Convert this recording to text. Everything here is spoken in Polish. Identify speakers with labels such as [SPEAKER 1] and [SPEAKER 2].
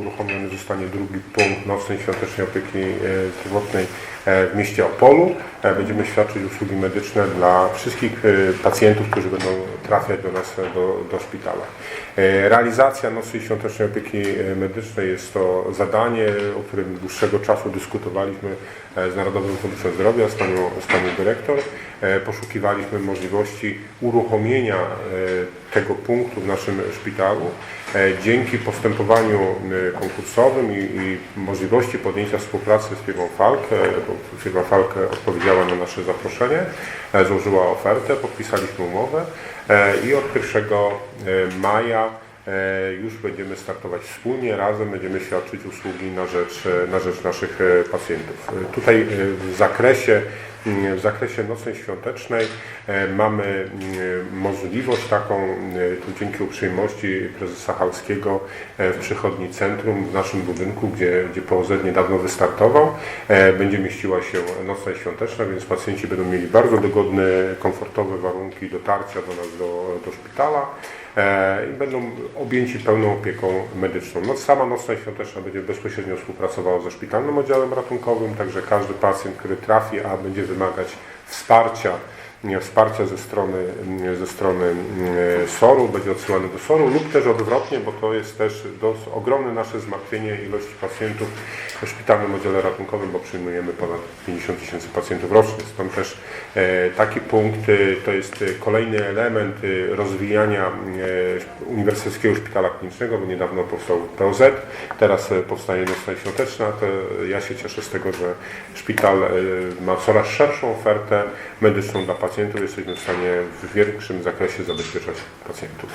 [SPEAKER 1] uruchomiony zostanie drugi punkt nocnej świątecznej opieki zdrowotnej e, w mieście Opolu. E, Będziemy świadczyć usługi medyczne dla wszystkich e, pacjentów, którzy będą trafiać do nas e, do, do szpitala. E, Realizacja nocnej świątecznej opieki e, medycznej jest to zadanie, o którym dłuższego czasu dyskutowaliśmy e, z Narodowym Funduszem Zdrowia, z panią, z panią dyrektor. E, Poszukiwaliśmy możliwości uruchomienia e, tego punktu w naszym szpitalu. E, Dzięki postępowaniu e, konkursowym i, i możliwości podjęcia współpracy z firmą Falk, e, bo firma Falk odpowiedziała na nasze zaproszenie, e, złożyła ofertę, podpisaliśmy umowę e, i od 1 e, maja już będziemy startować wspólnie, razem będziemy świadczyć usługi na rzecz, na rzecz naszych pacjentów. Tutaj w zakresie w zakresie nocnej świątecznej e, mamy mm, możliwość taką, e, tu dzięki uprzejmości prezesa Halskiego e, w przychodni centrum w naszym budynku, gdzie, gdzie POZ niedawno wystartował, e, będzie mieściła się nocna świąteczna, więc pacjenci będą mieli bardzo dogodne, komfortowe warunki dotarcia do nas do, do szpitala e, i będą objęci pełną opieką medyczną. No, sama nocna świąteczna będzie bezpośrednio współpracowała ze szpitalnym oddziałem ratunkowym, także każdy pacjent, który trafi, a będzie wymagać wsparcia, wsparcia ze strony, mm, ze strony mm, SOR-u, będzie odsyłany do SOR-u lub też odwrotnie, bo to jest też ogromne nasze zmartwienie ilości pacjentów w szpitalnym oddziale ratunkowym, bo przyjmujemy ponad 50 tysięcy pacjentów rocznie. Stąd też e, taki punkt e, to jest e, kolejny element e, rozwijania e, Uniwersyteckiego Szpitala Klinicznego, bo niedawno powstał POZ, teraz e, powstaje nocna świąteczna. To ja się cieszę z tego, że szpital e, ma coraz szerszą ofertę medyczną dla pacjentów. Jesteśmy w stanie w większym zakresie zabezpieczać pacjentów.